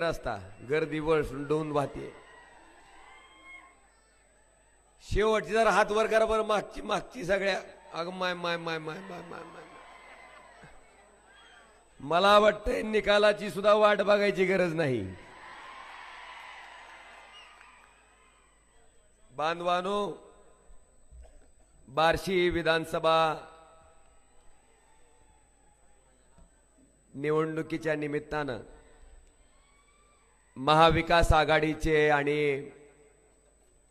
रस्ता गर्दी वळसून वाहते. शेवटची जर हात वर करा बरं मागची मागची सगळ्या अग माय माय माय माय माय माय माय. मला वाटतंय निकालाची सुद्धा वाट बघायची गरज नाही. बांधवानो बार्शी विधानसभा निवडणुकीच्या निमित्तानं महाविकास आघाडीचे आणि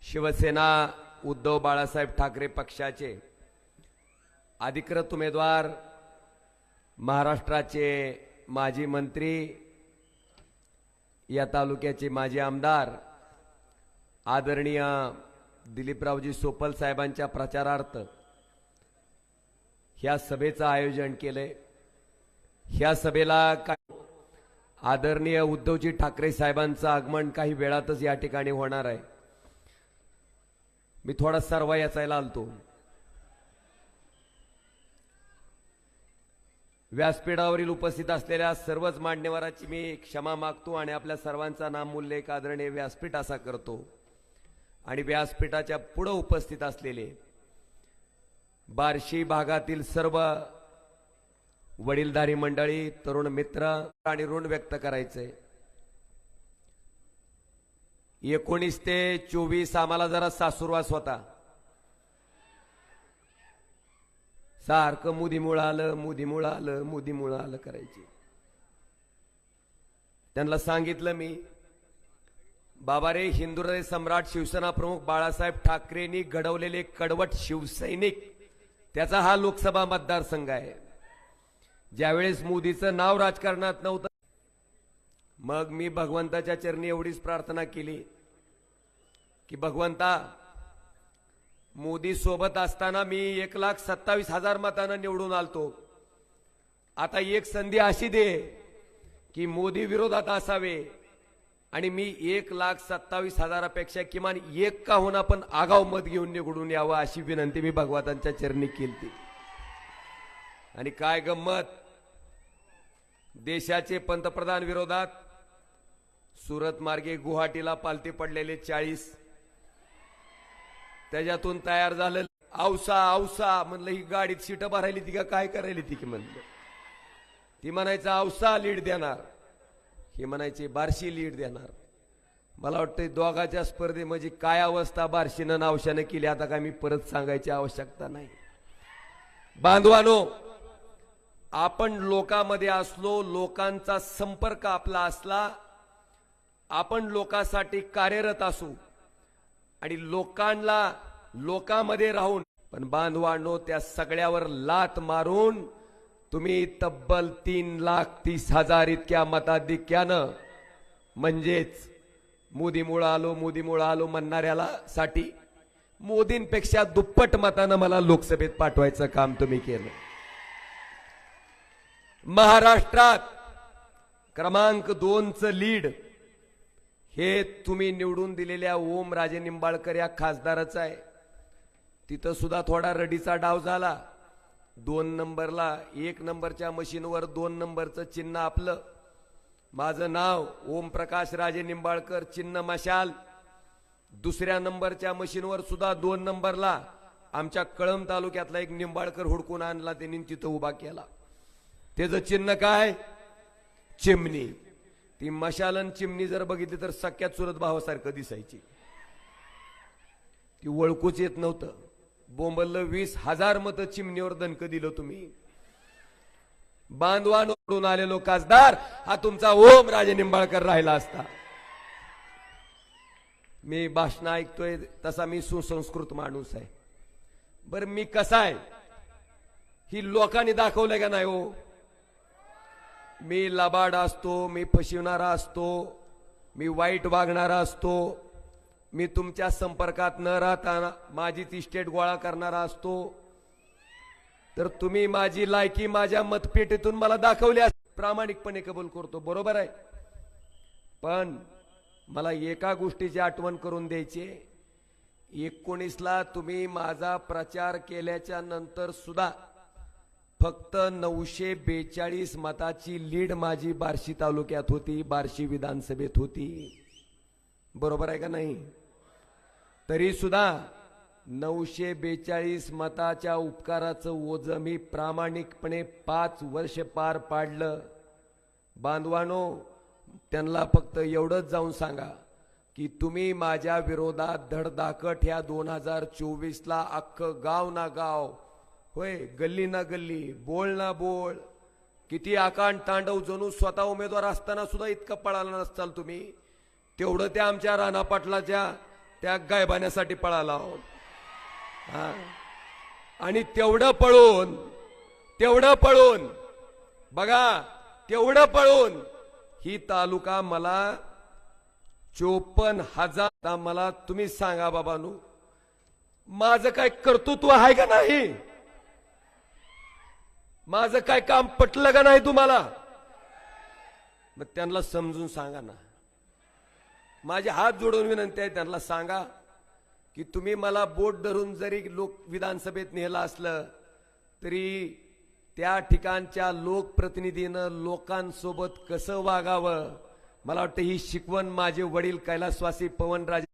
शिवसेना उद्धव बाळासाहेब ठाकरे पक्षाचे अधिकृत उमेदवार महाराष्ट्राचे माजी मंत्री या तालुक्याचे माजी आमदार आदरणीय दिलीपरावजी सोपल साहेबांच्या प्रचारार्थ ह्या सभेचं आयोजन केलंय. ह्या सभेला काय आदरणीय उद्धवजी ठाकरे साहेबांचं आगमन काही वेळातच या ठिकाणी होणार आहे. मी थोडा सर्व याचायला आलतो. व्यासपीठावरील उपस्थित असलेल्या सर्वच मान्यवराची मी क्षमा मागतो आणि आपल्या सर्वांचा नाम उल्लेख आदरणीय व्यासपीठ असा करतो. आणि व्यासपीठाच्या पुढं उपस्थित असलेले बार्शी भागातील सर्व वडीलधारी मंडळी तरुण मित्र आणि ऋण व्यक्त करायचंय एकोणीस ते चोवीस आम्हाला जरा सासुरवास होता. सारखं मुदीमुळं आलं मुदीमुळं आलं मुदीमुळं आलं करायची. त्यांना सांगितलं मी बाबा रे हिंदुहृदय सम्राट शिवसेना प्रमुख बाळासाहेब ठाकरेंनी घडवलेले कडवट शिवसैनिक त्याचा हा लोकसभा मतदारसंघ आहे. ज्यावेळेस मोदीचं नाव राजकारणात नव्हतं मग मी भगवंताच्या चरणी एवढीच प्रार्थना केली की भगवंता मोदी सोबत असताना मी एक लाख सत्तावीस हजार मतानं निवडून आलतो. आता एक संधी अशी दे की मोदी विरोधात असावे आणि मी एक लाख सत्तावीस हजारापेक्षा किमान एक का होणार पण आगाव मत घेऊन निवडून यावं अशी विनंती मी भगवंतांच्या चरणी केली. आणि काय गंमत? देशाचे पंतप्रधान विरोधात सुरत मार्गे गुवाहाटीला पालती पडलेले चाळीस. त्याच्यातून तयार झालं औसा औसा म्हणलं ही गाडीत सीट भरायली ती का काय करायली ती की म्हणलं. ती म्हणायचं औसा लीड देणार. ही म्हणायची बारशी लीड देणार. मला वाटतं दोघाच्या स्पर्धे म्हणजे काय अवस्था बारशीनं नावशानं केली आता काय मी परत सांगायची आवश्यकता नाही. बांधवानो आपण लोकांमध्ये असलो लोकांचा संपर्क आपला असला आपण लोकांसाठी कार्यरत असू आणि लोकांना लोकांमध्ये राहून पण बांधवांनो त्या सगळ्यावर लात मारून तुम्ही तब्बल तीन लाख तीस हजार इतक्या मताधिक्यानं म्हणजेच मोदीमुळं आलो मोदीमुळं आलो म्हणणाऱ्याला साठी मोदींपेक्षा दुप्पट मतानं मला लोकसभेत पाठवायचं काम तुम्ही केलं. महाराष्ट्रात क्रमांक दोनचं लीड हे तुम्ही निवडून दिलेल्या ओम राजे निंबाळकर या खासदारच आहे. तिथं सुद्धा थोडा रडीचा डाव झाला. दोन नंबरला एक नंबरच्या मशीनवर दोन नंबरचं चिन्ह आपलं. माझं नाव ओम प्रकाश राजे निंबाळकर चिन्ह मशाल. दुसऱ्या नंबरच्या मशीनवर सुद्धा दोन नंबरला आमच्या कळंब तालुक्यातला एक निंबाळकर हुडकून आणला त्यांनी तिथं उभा केला. त्याचं चिन्ह काय? चिमणी. ती मशालन चिमणी जर बघितली तर सख्यात सुरत भावासारखं दिसायची. ती ओळखूच येत नव्हतं. बोंबललं वीस हजार मतं चिमणीवर दणक दिलं तुम्ही. बांधवानवरून आलेलो खासदार हा तुमचा ओम राजे निंबाळकर राहिला असता. मी भाषण ऐकतोय तसा मी सुसंस्कृत माणूस आहे. बर मी कसा आहे? ही लोकांनी दाखवलंय का नाही हो? मी लबाड असतो मी फसवणारा असतो मी वाईट वागणारा असतो मी तुमच्या संपर्कात न राहताना माझीच इस्टेट गोळा करणारा असतो. तर तुम्ही माझी लायकी माझ्या मतपेटीतून मला दाखवली अस- प्रामाणिकपणे कबूल करतो बरोबर आहे? पण मला एका गोष्टीची आठवण करून द्यायची एकोणीसला तुम्ही माझा प्रचार केल्याच्यानंतर सुद्धा फक्त नऊशे बेचाळीस मताची लीड माझी बार्शी तालुक्यात होती बार्शी विधानसभेत होती. बरोबर आहे का नाही? तरी सुद्धा नऊशे बेचाळीस मताच्या उपकाराचं ओझ मी प्रामाणिकपणे पाच वर्ष पार पाडलं. बांधवानो त्यांना फक्त एवढंच जाऊन सांगा की तुम्ही माझ्या विरोधात धडधाकट ह्या दोन हजार चोवीसला अख्खं गाव ना गाव होय गल्ली ना गल्ली बोल ना बोल किती आकांड तांडव जणू स्वतः उमेदवार असताना सुद्धा इतकं पळाला नसताल तुम्ही. तेवढं त्या आमच्या राणा पाटलाच्या त्या गायबाण्यासाठी पळाला आहोत. हा. आणि तेवढं पळून तेवढं पळून बघा तेवढं पळून ही तालुका मला चोपन्न हजार मला तुम्ही सांगा बाबानू. माझं काय कर्तृत्व आहे का नाही? माझं काय काम पटलं का नाही तुम्हाला? मग त्यांना समजून सांगा ना. माझे हात जोडून विनंती आहे त्यांना सांगा की तुम्ही मला बोट धरून जरी लोक विधानसभेत नेलं असलं तरी त्या ठिकाणच्या लोकप्रतिनिधीनं लोकांसोबत कसं वागावं? मला वाटतं ही शिकवण माझे वडील कैलासवासी पवनराजे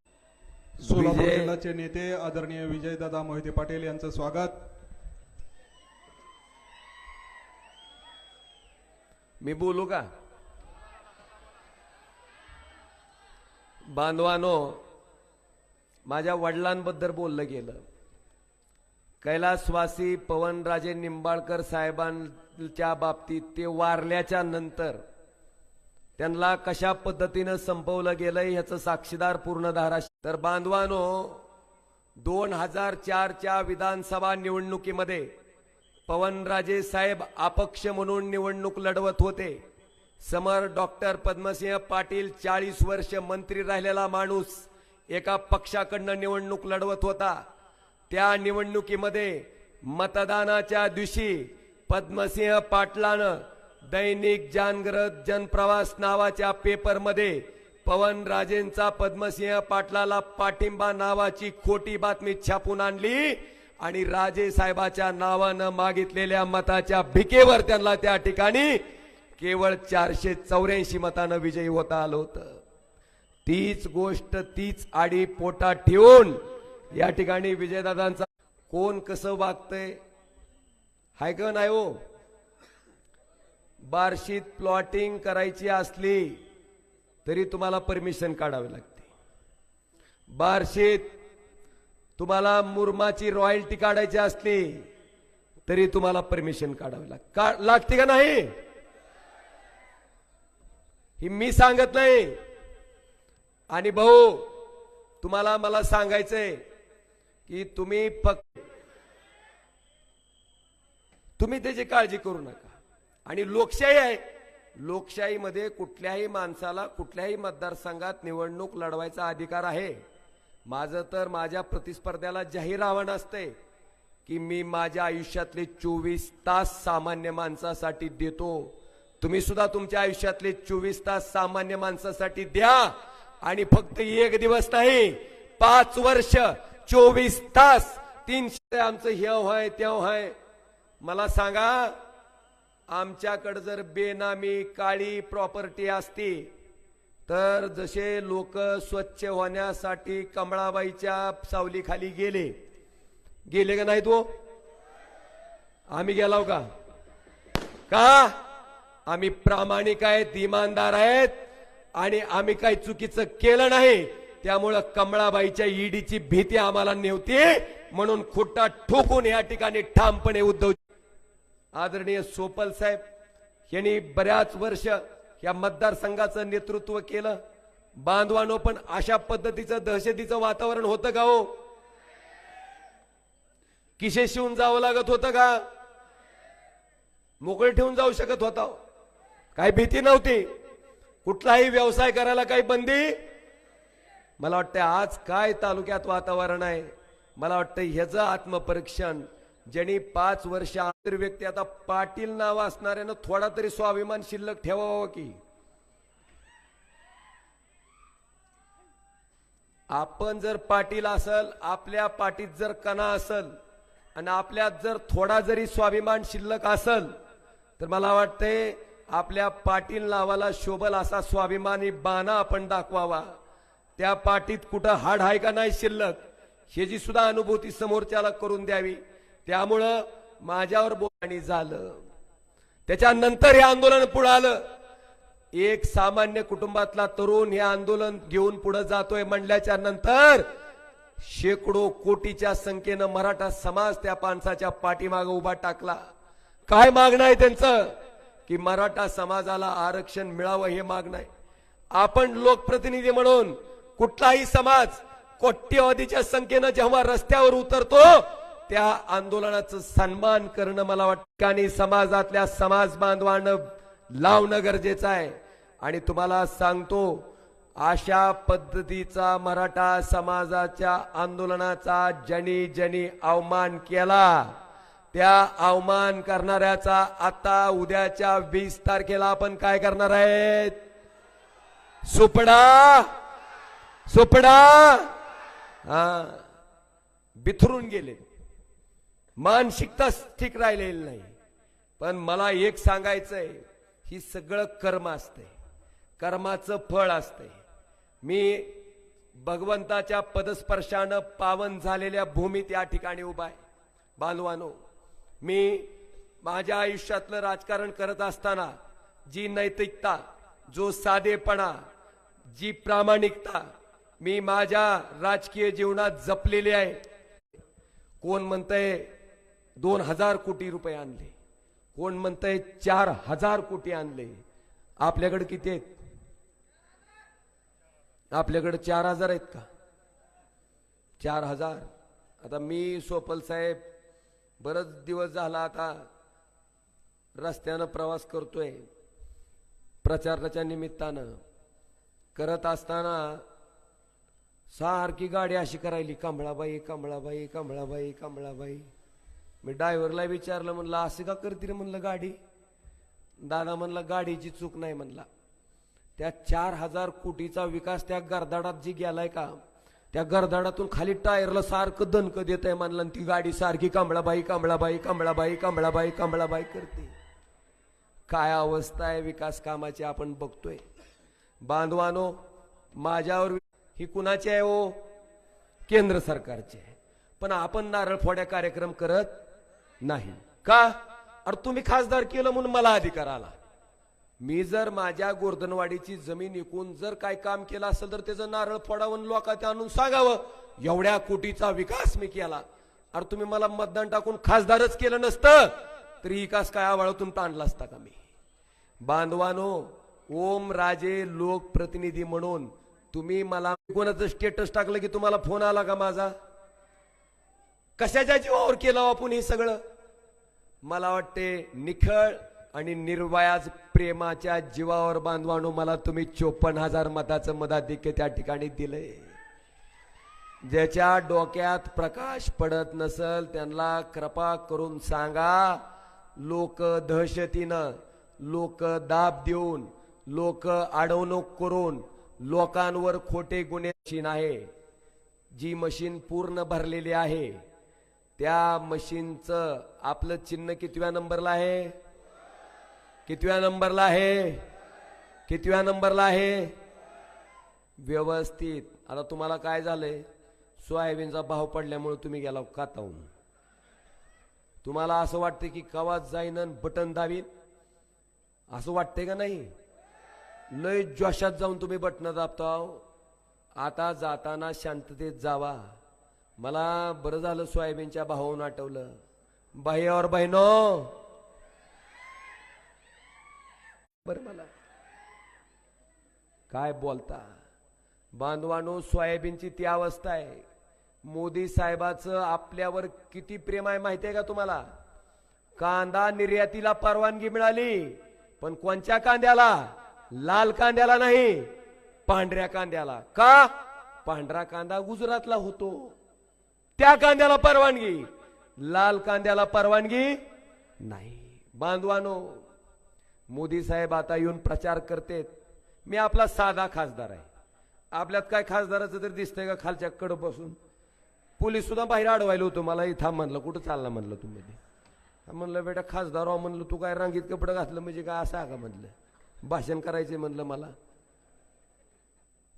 सोलापूर जिल्ह्याचे नेते आदरणीय विजयदादा मोहिते पाटील यांचं स्वागत. मी बोलू का? बांधवानो माझ्या वडिलांबद्दल बोललं गेलं. कैलासवासी पवनराजे निंबाळकर साहेबांच्या बाबतीत ते वारल्याच्या नंतर त्यांना कशा पद्धतीनं संपवलं गेलंय ह्याचं साक्षीदार पूर्ण धारा तर बांधवानो दोन हजार चारच्या विधानसभा निवडणुकीमध्ये पवनराजे साहेब अपक्ष म्हणून निवडणूक लढवत होते. समर डॉक्टर पद्मसिंह पाटील चाळीस वर्ष मंत्री राहिलेला माणूस एका पक्षाकडनं निवडणूक लढवत होता. त्या निवडणुकीमध्ये मतदानाच्या दिवशी पद्मसिंह पाटलानं दैनिक जानग्रत जनप्रवास नावाच्या पेपरमध्ये पवनराजेंचा पद्मसिंह पाटलाला पाठिंबा नावाची खोटी बातमी छापून आणली. आणि राजे साहेबाच्या नावानं मागितलेल्या मताच्या भिकेवर त्यांना त्या ठिकाणी केवळ चारशे चौऱ्याऐंशी मतानं विजयी होता आलं होतं. तीच गोष्ट तीच आडी पोटात ठेवून या ठिकाणी विजयदादांचा कोण कसं वागतंय? हाय का नाही हो. बार्शीत प्लॉटिंग करायची असली तरी तुम्हाला परमिशन काढावी लागते. बार्शीत तुम्हाला मुरमाची रॉयल्टी काढायची असली तरी तुम्हाला परमिशन काढावी लागते का लागते का नाही? ही मी सांगत नाही. आणि भाऊ तुम्हाला मला सांगायचंय की तुम्ही फक्त तुम्ही त्याची काळजी करू नका. आणि लोकशाही आहे. लोकशाहीमध्ये कुठल्याही माणसाला कुठल्याही मतदारसंघात निवडणूक लढवायचा अधिकार आहे. माझं तर माझ्या प्रतिस्पर्ध्याला जाहीर आव्हान असते की मी माझ्या आयुष्यातले चोवीस तास सामान्य माणसासाठी देतो. तुम्ही सुद्धा तुमच्या आयुष्यातले चोवीस तास सामान्य माणसासाठी द्या आणि फक्त एक दिवस नाही पाच वर्ष चोवीस तास तीनशे आमचं हेव आहे तेव आहे मला सांगा आमच्याकडे जर बेनामी काळी प्रॉपर्टी असती तर जसे लोक स्वच्छ होण्यासाठी कमळाबाईच्या सावलीखाली गेले गेले का नाही तो हो? आम्ही गेलाव हो का? का? आम्ही प्रामाणिक आहेत इमानदार आहेत आणि आम्ही काही चुकीचं केलं नाही त्यामुळं कमळाबाईच्या ईडीची भीती आम्हाला नव्हती म्हणून खुट्टा ठोकून या ठिकाणी ठामपणे उद्धव आदरणीय सोपल साहेब यांनी बऱ्याच वर्ष या मतदारसंघाचं नेतृत्व केलं. बांधवानो पण अशा पद्धतीचं दहशतीचं वातावरण होतं का हो? किशे शिवून जावं लागत होतं का? मोकळे ठेवून जाऊ शकत होता. काही भीती नव्हती. कुठलाही व्यवसाय करायला काही बंदी? मला वाटतं आज काय तालुक्यात वातावरण आहे. मला वाटतं ह्याचं आत्मपरीक्षण ज्यांनी पाच वर्ष आंतर व्यक्ती आता पाटील नाव असणाऱ्यानं थोडा तरी स्वाभिमान शिल्लक ठेवावं की? आपण जर पाटील असल आपल्या पाटीत जर कणा असल आणि आपल्यात जर थोडा जरी स्वाभिमान शिल्लक असल तर मला वाटतंय आपल्या पाटील नावाला शोभल असा स्वाभिमानी बाणा आपण दाखवावा. त्या पाटीत कुठं हाड आहे का नाही शिल्लक ह्याची सुद्धा अनुभूती समोरच्याला करून द्यावी. त्यामुळं माझ्यावर बोलणी झालं. त्याच्यानंतर हे आंदोलन पुढे आलं. एक सामान्य कुटुंबातला तरुण हे आंदोलन घेऊन पुढे जातोय म्हणल्याच्या नंतर शेकडो कोटीच्या संख्येनं मराठा समाज त्या माणसाच्या पाठीमाग उभा टाकला. काय मागणं आहे त्यांचं? की मराठा समाजाला आरक्षण मिळावं हे मागणं आहे. आपण लोकप्रतिनिधी म्हणून कुठलाही समाज कोट्यवधीच्या संख्येनं जेव्हा रस्त्यावर उतरतो त्या आंदोलनाचं सन्मान करणं मला वाटतं. आणि समाजातल्या समाज बांधवांना लावणं गरजेचं आहे. आणि तुम्हाला सांगतो अशा पद्धतीचा मराठा समाजाच्या आंदोलनाचा जनी जनी अवमान केला. त्या अवमान करणाऱ्याचा आता उद्याच्या वीस तारखेला आपण काय करणार आहेत? सुपडा! सुपडा! हा. बिथरून गेले. मानसिकताच ठीक राहिलेली नाही. पण मला एक सांगायचंय ही सगळं कर्म असते कर्माचं फळ असते मी भगवंताच्या पदस्पर्शानं पावन झालेल्या भूमीत या ठिकाणी उभा आहे. बांधवानो मी माझ्या आयुष्यातलं राजकारण करत असताना जी नैतिकता जो साधेपणा जी प्रामाणिकता मी माझ्या राजकीय जीवनात जपलेली आहे. कोण म्हणतंय दोन हजार कोटी रुपये आणले. कोण म्हणतंय चार हजार कोटी आणले. आपल्याकडे किती आहेत? आपल्याकडे चार हजार आहेत का? चार हजार. आता मी सोपल साहेब बरच दिवस झाला आता रस्त्यानं प्रवास करतोय. प्रचाराच्या निमित्तानं. करत असताना सारखी गाडी अशी करायली कांबळाबाई कांबळाबाई कांबळाबाई कांबळाबाई मी ड्रायव्हरला विचारलं म्हणलं असं का करते रे? म्हणलं गाडी. दादा म्हणला गाडीची चूक नाही म्हणला. त्या चार हजार कोटीचा विकास त्या गरदाडात जी गेलाय का त्या गरदाडातून खाली टायरला सारखं दणक देत आहे म्हणलं ती गाडी सारखी कांबळाबाई कांबळाबाई कांबळाबाई कांबळाबाई कांबळाबाई करते. काय अवस्था आहे विकास कामाची आपण बघतोय. बांधवानो माझ्यावर ही कुणाची आहे ओ केंद्र सरकारची आहे. पण आपण नारळ फोड्या कार्यक्रम करत नाही. का? अरे तुम्ही खासदार केलं म्हणून मला अधिकार आला. मी जर माझ्या गोर्धनवाडीची जमीन विकून जर काय काम केलं असेल तर त्याचं नारळ फोडावून लोकात आणून सांगावं. एवढ्या कोटीचा विकास मी केला. अरे तुम्ही मला मतदान टाकून खासदारच केलं नसतं तरी विकास काय आवाळातून ताणला असता का मी? बांधवानो ओम राजे लोकप्रतिनिधी म्हणून तुम्ही मला कोणाचं स्टेटस टाकलं की तुम्हाला फोन आला का माझा? कशाच्या जीवावर केलं आपण हे सगळं? मला वाटते निखळ आणि निर्वयाज प्रेमाच्या जीवावर बांधवानो मला तुम्ही चोपन्न हजार मताचं मताधिक्य त्या ठिकाणी दिलंय. ज्याच्या डोक्यात प्रकाश पडत नसल त्यांना कृपा करून सांगा लोक दहशतीनं लोक दाब देऊन लोक अडवणूक करून लोकांवर खोटे गुन्हे मशीन आहे. जी मशीन पूर्ण भरलेली आहे. त्या मशीनचं आपलं चिन्ह कितव्या नंबरला आहे? कितव्या नंबरला आहे? कितव्या नंबरला आहे? व्यवस्थित. आता तुम्हाला काय झालंय? सोयाबीनचा भाव पडल्यामुळे तुम्ही गेला कातावून तुम्हाला असं वाटतं की कवाच जाईन आणि बटन दाबीन? असं वाटतंय का नाही? लय जोशात जाऊन तुम्ही बटणं दाबता आता जाताना शांततेत जावा. मला बरं झालं सोयाबीनच्या भावाहून आठवलं. बाई और बहिनो बर मला. काय बोलता? बांधवानो सोयाबीनची ती अवस्था आहे. मोदी साहेबाचं आपल्यावर किती प्रेम आहे माहिती आहे का तुम्हाला? कांदा निर्यातीला परवानगी मिळाली पण कोणत्या कांद्याला? लाल कांद्याला नाही पांढऱ्या कांद्याला. का? पांढरा कांदा गुजरातला होतो. त्या कांद्याला परवानगी. लाल कांद्याला परवानगी नाही. बांधवानो मोदी साहेब आता येऊन प्रचार करतेत. मी आपला साधा खासदार आहे. आपल्यात काय खासदाराचं तरी दिसतंय का खालच्या कडं बसून? पोलीस सुद्धा बाहेर अडवायला होतो. मला इथं म्हणलं. कुठं चालला म्हणलं तुम्ही म्हणलं बेटा खासदार हो, म्हणलं तू काय रांगीत कपडं घातलं म्हणजे काय असं आहे का? म्हणलं. भाषण करायचे म्हणलं मला.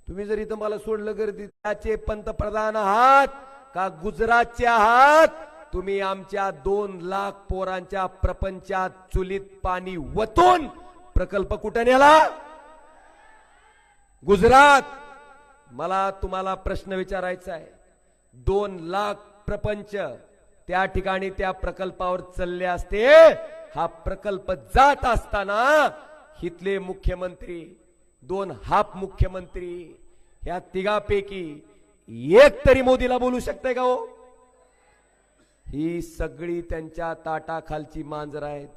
तुम्ही जर इथं मला सोडलं गर्दी त्याचे पंतप्रधान आहात. का गुजरातच्या आहात? तुम्ही आमच्या दोन लाख पोरांच्या प्रपंचात चुलीत पाणी वतून प्रकल्प कुठे नेला? गुजरात! मला तुम्हाला प्रश्न विचारायचा आहे. दोन लाख प्रपंच त्या ठिकाणी त्या प्रकल्पावर चालले असते. हा प्रकल्प जात असताना इथले मुख्यमंत्री दोन हाप मुख्यमंत्री ह्या तिघापैकी एक तरी मोदीला बोलू शकते का हो? ही सगळी त्यांच्या ताटाखालची मांजर आहेत.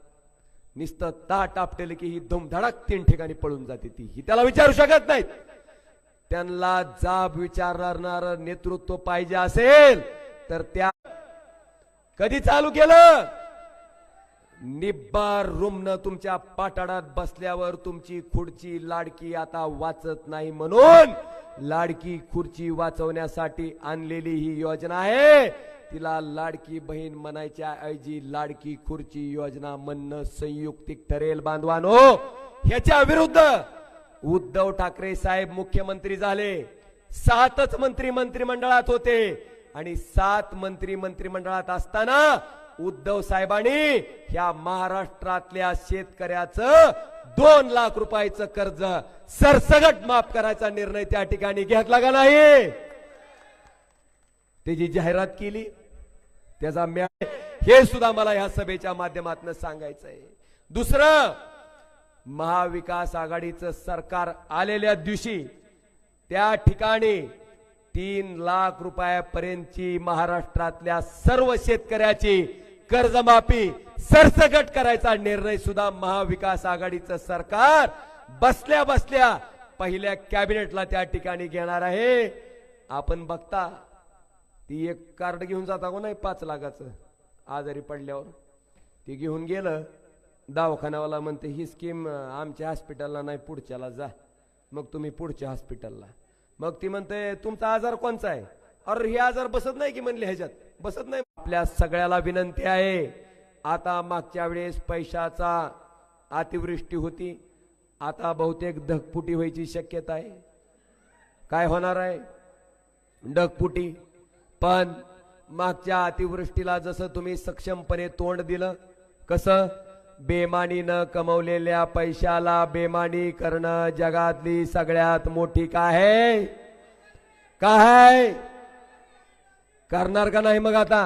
नुसतं ताट आपटेल की ही धुमधडक तीन ठिकाणी पळून जाते ती. ही त्याला विचारू शकत नाहीत. त्यांना जाब विचारणार नेतृत्व पाहिजे असेल तर त्या कधी चालू केलं? निब्बार रुमन तुमच्या पाटाडात बसल्यावर तुमची खुर्ची लाडकी आता वाचत नाही म्हणून लाडकी खुर्ची वाचवण्यासाठी आणलेली ही योजना आहे. तिला लाडकी बहीण म्हणायच्या ऐवजी लाडकी खुर्ची योजना म्हणणं संयुक्तिक ठरेल बांधवानो. ह्याच्या विरुद्ध उद्धव ठाकरे साहेब मुख्यमंत्री झाले. सातच मंत्री मंत्रिमंडळात होते. आणि सात मंत्री मंत्रिमंडळात असताना उद्धव साहेबांनी ह्या महाराष्ट्रातल्या शेतकऱ्याचं दोन लाख रुपयाचं कर्ज सरसगट माफ करायचा निर्णय त्या ठिकाणी घेतला का नाही? त्याची जाहिरात केली त्याचा मॅ हे सुद्धा मला ह्या सभेच्या माध्यमातून सांगायचं आहे दुसरं महाविकास आघाडीचं सरकार आलेल्या दिवशी त्या ठिकाणी तीन लाख रुपयापर्यंतची महाराष्ट्रातल्या सर्व शेतकऱ्याची कर्जमाफी सरसकट करायचा निर्णय सुद्धा महाविकास आघाडीचं सरकार बसल्या बसल्या पहिल्या कॅबिनेटला त्या ठिकाणी घेणार आहे. आपण बघता ती एक कार्ड घेऊन जाता को नाही पाच लाखाचं. आजारी पडल्यावर. ती घेऊन गेलं दवाखान्यावाला म्हणते ही स्कीम आमच्या हॉस्पिटलला नाही पुढच्याला जा. मग तुम्ही पुढच्या हॉस्पिटलला. मग ती म्हणते तुमचा आजार कोणचा आहे? अरे हे आजार बसत नाही की म्हणले ह्याच्यात? बसत नाही. आपल्या सगळ्याला विनंती आहे. आता मागच्या वेळेस पैशाचा अतिवृष्टी होती. आता बहुतेक ढगपुटी व्हायची शक्यता आहे. काय होणार आहे? ढगपुटी पण मागच्या अतिवृष्टीला जसं तुम्ही सक्षमपणे तोंड दिलं कसं? बेमानीनं कमवलेल्या पैशाला बेमानी करणं जगातली सगळ्यात मोठी काय काय करणार का नाही मग आता?